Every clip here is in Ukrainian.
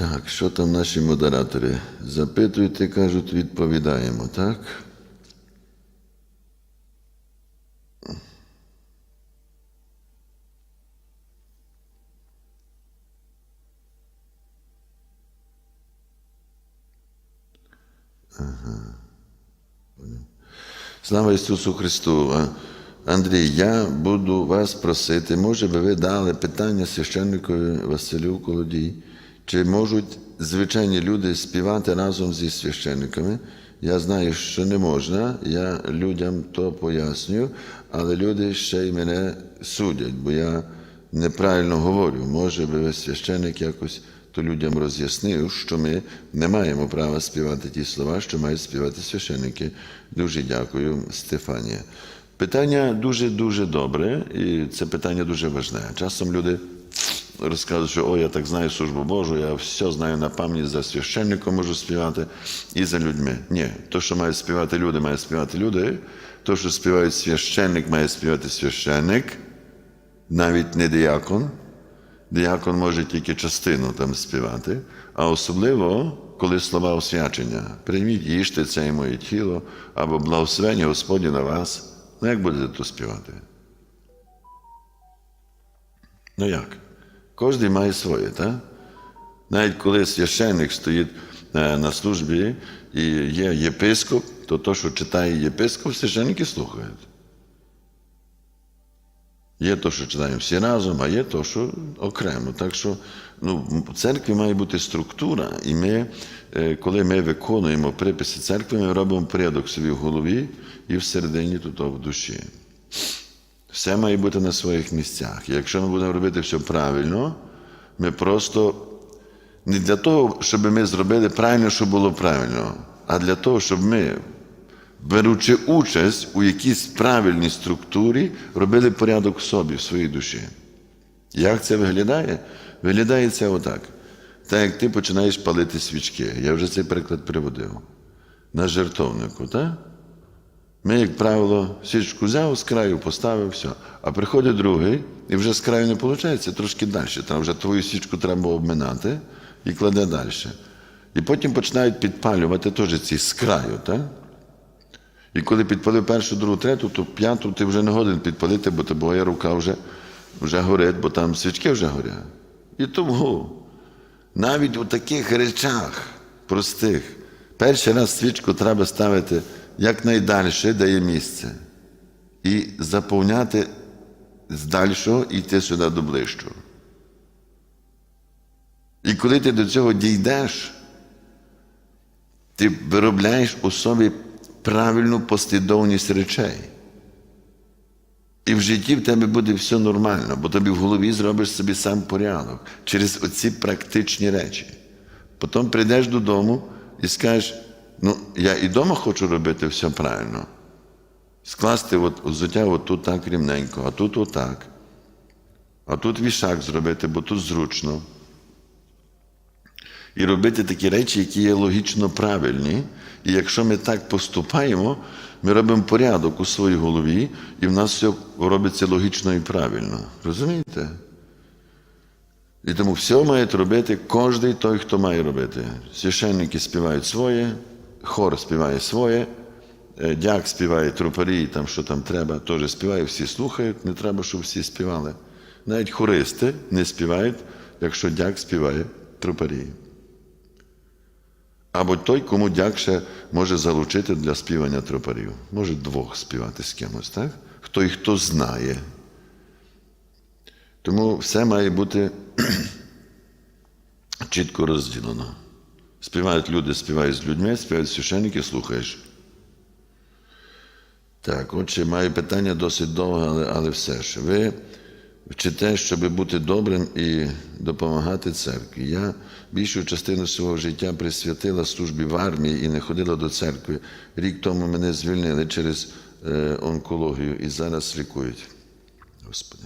Так, що там наші модератори? Запитуйте, кажуть, відповідаємо, так? Слава Ісусу Христу! Андрій, я буду вас просити, може би ви дали питання священникові Василю Колодій, чи можуть звичайні люди співати разом зі священниками? Я знаю, що не можна, я людям то пояснюю, але люди ще й мене судять, бо я неправильно говорю. Може би священник якось то людям роз'яснив, що ми не маємо права співати ті слова, що мають співати священники. Дуже дякую, Стефанія. Питання дуже-дуже добре, і це питання дуже важне. Часом люди розказують, що о, я так знаю службу Божу, я все знаю на пам'ять за священником можу співати і за людьми. Ні, то, що мають співати люди, має співати люди. То, що співають священник, має співати священник, навіть не диякон. Діякон може тільки частину там співати, а особливо, коли слова освячення. Прийміть, їжте це і моє тіло, або благословення Господні на вас. Ну як будете то співати? Ну як? Кожен має своє, так? Навіть коли священник стоїть е, на службі і є єпископ, то то, що читає єпископ, священники слухають. Є то, що читаємо всі разом, а є то, що окремо. Так що ну, в церкві має бути структура, і ми, е, коли ми виконуємо приписи церкви, ми робимо порядок собі в голові і всередині тут в душі. Все має бути на своїх місцях. І якщо ми будемо робити все правильно, ми просто не для того, щоб ми зробили правильно, щоб було правильно, а для того, щоб ми беручи участь у якійсь правильній структурі, робили порядок в собі, в своїй душі. Як це виглядає? Виглядає це отак. Так як ти починаєш палити свічки. Я вже цей приклад приводив. На жертовнику, так? Ми, як правило, свічку взяв, з краю поставив, все. А приходить другий, і вже з краю не виходить, трошки далі. Там вже твою свічку треба обминати і кладе далі. І потім починають підпалювати теж ці з краю, так? І коли підпалив першу, другу, третю, то п'яту ти вже не годен підпалити, бо твоя рука вже, вже горить, бо там свічки вже горять. І тому навіть у таких речах простих, перший раз свічку треба ставити якнайдальше, де є місце, і заповняти з дальшого йти сюди до ближчого. І коли ти до цього дійдеш, ти виробляєш у собі правильну послідовність речей. І в житті в тебе буде все нормально, бо тобі в голові зробиш собі сам порядок через оці практичні речі. Потім прийдеш додому і скажеш, ну, я і вдома хочу робити все правильно. Скласти от, взуття отут так рівненько, а тут отак. А тут вішак зробити, бо тут зручно. І робити такі речі, які є логічно правильні. І якщо ми так поступаємо, ми робимо порядок у своїй голові, і в нас все робиться логічно і правильно. Розумієте? І тому все має робити кожен той, хто має робити. Священники співають своє, хор співає своє, дяк співає трупарі, там що там треба, теж співає, всі слухають, не треба, щоб всі співали. Навіть хористи не співають, якщо дяк співає трупарі. Або той, кому дяк ще може залучити для співання тропарів. Може двох співати з кимось, так? Хто і хто знає. Тому все має бути чітко розділено. Співають люди, співають з людьми, співають священники, слухаєш. Так, отже, маю питання досить довге, але, але все ж. Ви вчите, щоб бути добрим і допомагати церкві. Я більшу частину свого життя присвятила службі в армії і не ходила до церкви. Рік тому мене звільнили через е, онкологію і зараз лікують. Господи.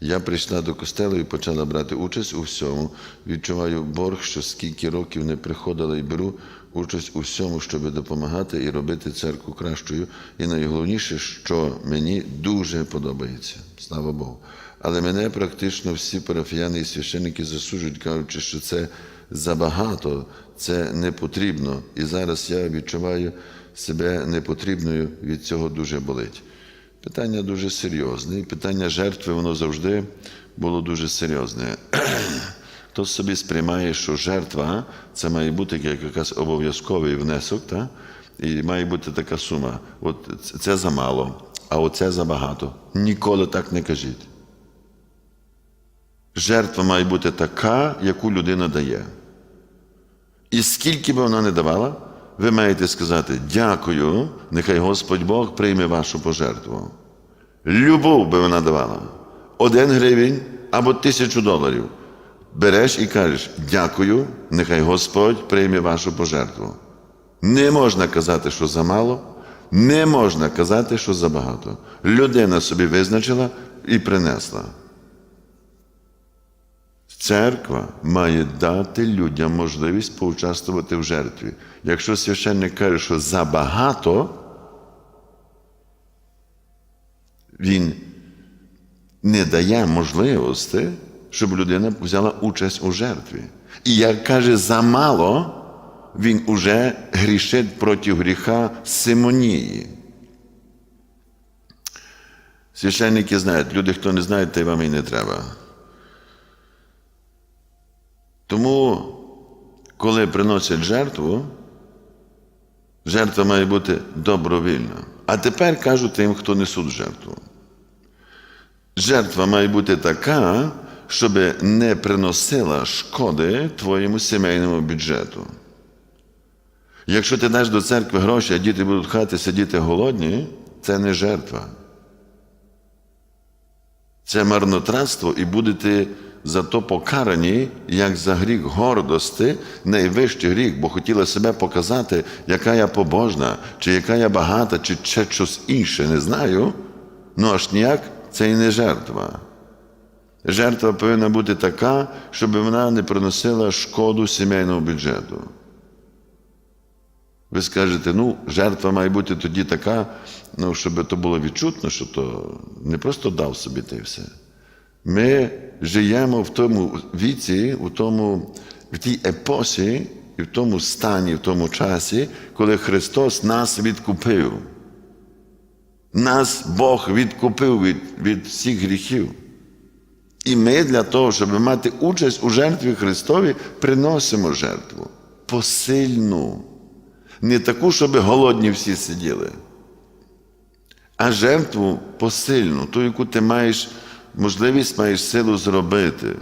Я прийшла до костелу і почала брати участь у всьому. Відчуваю борг, що скільки років не приходила і беру участь у всьому, щоб допомагати і робити церкву кращою. І найголовніше, що мені дуже подобається. Слава Богу. Але мене практично всі парафіяни і священники засуджують, кажучи, що це забагато, це не потрібно. І зараз я відчуваю себе непотрібною, від цього дуже болить. Питання дуже серйозне. І питання жертви, воно завжди було дуже серйозне. Хто собі сприймає, що жертва це має бути як якийсь обов'язковий внесок, та? і має бути така сума. От це- замало, а оце забагато. Ніколи так не кажіть. Жертва має бути така, яку людина дає. І скільки би вона не давала, ви маєте сказати дякую, нехай Господь Бог прийме вашу пожертву. Любов би вона давала. Один гривень або тисячу доларів. Береш і кажеш дякую, нехай Господь прийме вашу пожертву. Не можна казати, що замало, не можна казати, що забагато. Людина собі визначила і принесла. Церква має дати людям можливість поучаствувати в жертві. Якщо священник каже, що забагато, він не дає можливості, щоб людина взяла участь у жертві. І як каже замало, він уже грішить проти гріха симонії. Священники знають, люди, хто не знає, то й вам і не треба. Тому, коли приносять жертву, жертва має бути добровільна. А тепер кажу тим, хто несуть жертву. Жертва має бути така, щоб не приносила шкоди твоєму сімейному бюджету. Якщо ти даш до церкви гроші, а діти будуть в хаті сидіти голодні, це не жертва. Це марнотратство, і будете за то покарані, як за гріх гордості, найвищий гріх, бо хотіла себе показати, яка я побожна, чи яка я багата, чи ще щось інше, не знаю. Ну аж ніяк це і не жертва. Жертва повинна бути така, щоб вона не приносила шкоду сімейному бюджету. Ви скажете, ну, жертва має бути тоді така, ну, щоб то було відчутно, що то не просто дав собі ти все. Ми живемо в тому віці, у тому, в тій епосі і в тому стані, в тому часі, коли Христос нас відкупив. Нас Бог відкупив від, від всіх гріхів. І ми для того, щоб мати участь у жертві Христові, приносимо жертву посильну. Не таку, щоб голодні всі сиділи, а жертву посильну, ту, яку ти маєш можливість, маєш силу зробити.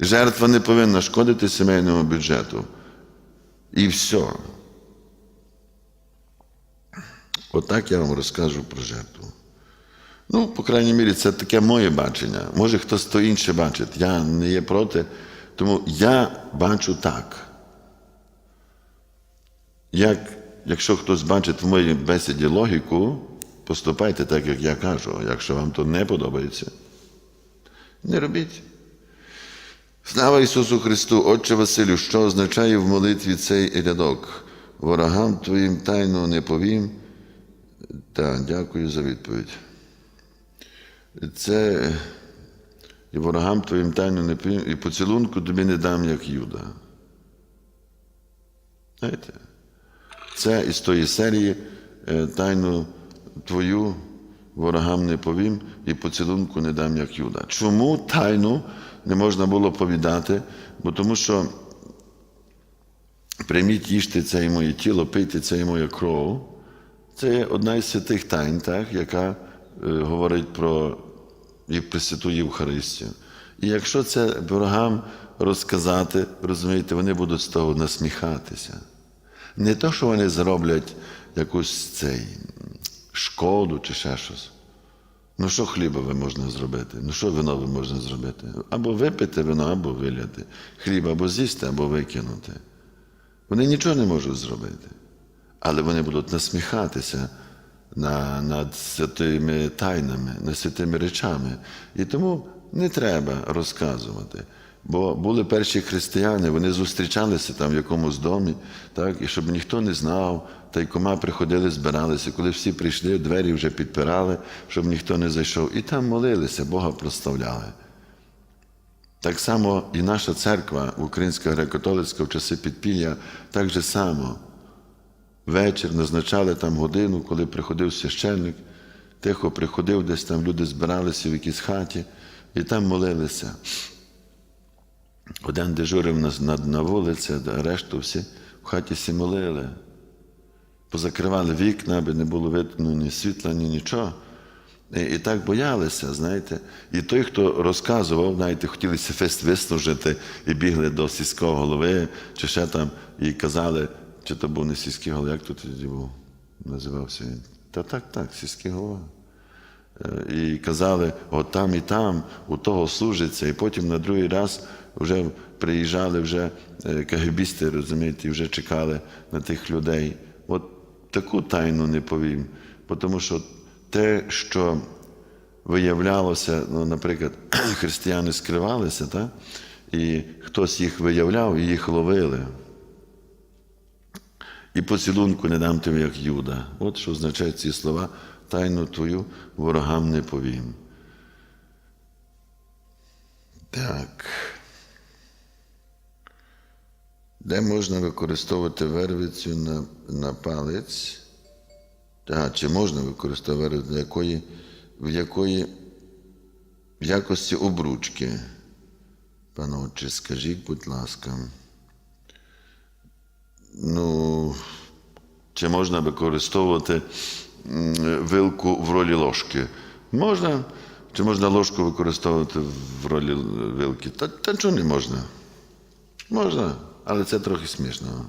Жертва не повинна шкодити сімейному бюджету. І все. Отак я вам розкажу про жертву. Ну, по крайній мірі, це таке моє бачення. Може, хтось то інше бачить. Я не є проти. Тому я бачу так. Як, якщо хтось бачить в моїй бесіді логіку, поступайте так, як я кажу. Якщо вам то не подобається, не робіть. Слава Ісусу Христу, Отче Василю, що означає в молитві цей рядок? Ворогам твоїм тайну не повім. Так, дякую за відповідь. Це і ворогам твоїм тайну не повім, і поцілунку тобі не дам, як Юда. Знаєте? Це із тої серії е, тайну твою ворогам не повім і поцілунку не дам, як Юда. Чому тайну не можна було повідати? Бо тому що прийміть їжте це і моє тіло, пийте це і моя кров. Це є одна із святих тайн, так, яка е, говорить про і Пресвяту Євхаристію. І якщо це ворогам розказати, розумієте, вони будуть з того насміхатися. Не то, що вони зроблять якусь цей шкоду чи ще щось. Ну, що хлібове можна зробити? Ну, що винове можна зробити? Або випити вино, або виляти. Хліб або з'їсти, або викинути. Вони нічого не можуть зробити. Але вони будуть насміхатися на, над святими тайнами, над святими речами. І тому не треба розказувати. Бо були перші християни, вони зустрічалися там в якомусь домі, так, і щоб ніхто не знав, тайкома приходили, збиралися. Коли всі прийшли, двері вже підпирали, щоб ніхто не зайшов. І там молилися, Бога проставляли. Так само і наша церква, Українська греко-католицька в часи підпілля, так же само. Вечір назначали там годину, коли приходив священник, тихо приходив, десь там люди збиралися в якійсь хаті і там молилися. Один дежурив на, на, на вулиці, а решту всі в хаті всі молили. Позакривали вікна, аби не було видно ні світла, ні нічого. І, і так боялися, знаєте. І той, хто розказував, знаєте, хотіли фест виснажити і бігли до сільського голови, чи ще там, і казали, чи то був не сільський голова, як тут тоді був, називався він. Та так, так, сільський голова. Е, І казали, от там і там, у того служиться, і потім на другий раз вже приїжджали вже е, кагебісти, розумієте, і вже чекали на тих людей. От таку тайну не повім, тому що те, що виявлялося, ну, наприклад, християни скривалися, так? і хтось їх виявляв, і їх ловили. І поцілунку не дам тобі, як Юда. От що означають ці слова, тайну твою ворогам не повім. Так. Де можна використовувати вервицю на, на палець? А, чи можна використовувати вервицю, якої, в якої в якості обручки? Паноче, скажіть, будь ласка. Ну, чи можна використовувати вилку в ролі ложки? Можна. Чи можна ложку використовувати в ролі вилки? Та, та чого не можна? Можна, але це трохи смішно.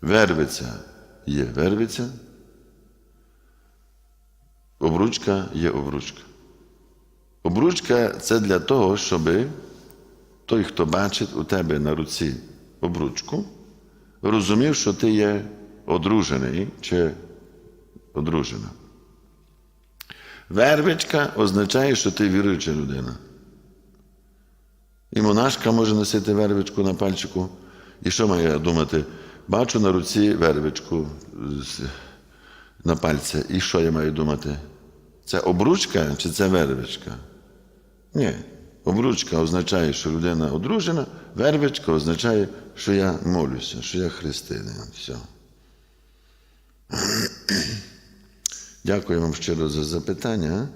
Вервиця є вервиця. Обручка є обручка. Обручка це для того, щоб той, хто бачить у тебе на руці обручку, розумів, що ти є одружений чи одружена. Вервичка означає, що ти віруюча людина. І монашка може носити вервичку на пальчику. І що має думати? Бачу на руці вервичку на пальці. І що я маю думати? Це обручка чи це вервичка? Ні. Обручка означає, що людина одружена, вервичка означає, що я молюся, що я християнин. Все. Дякую вам щиро за запитання.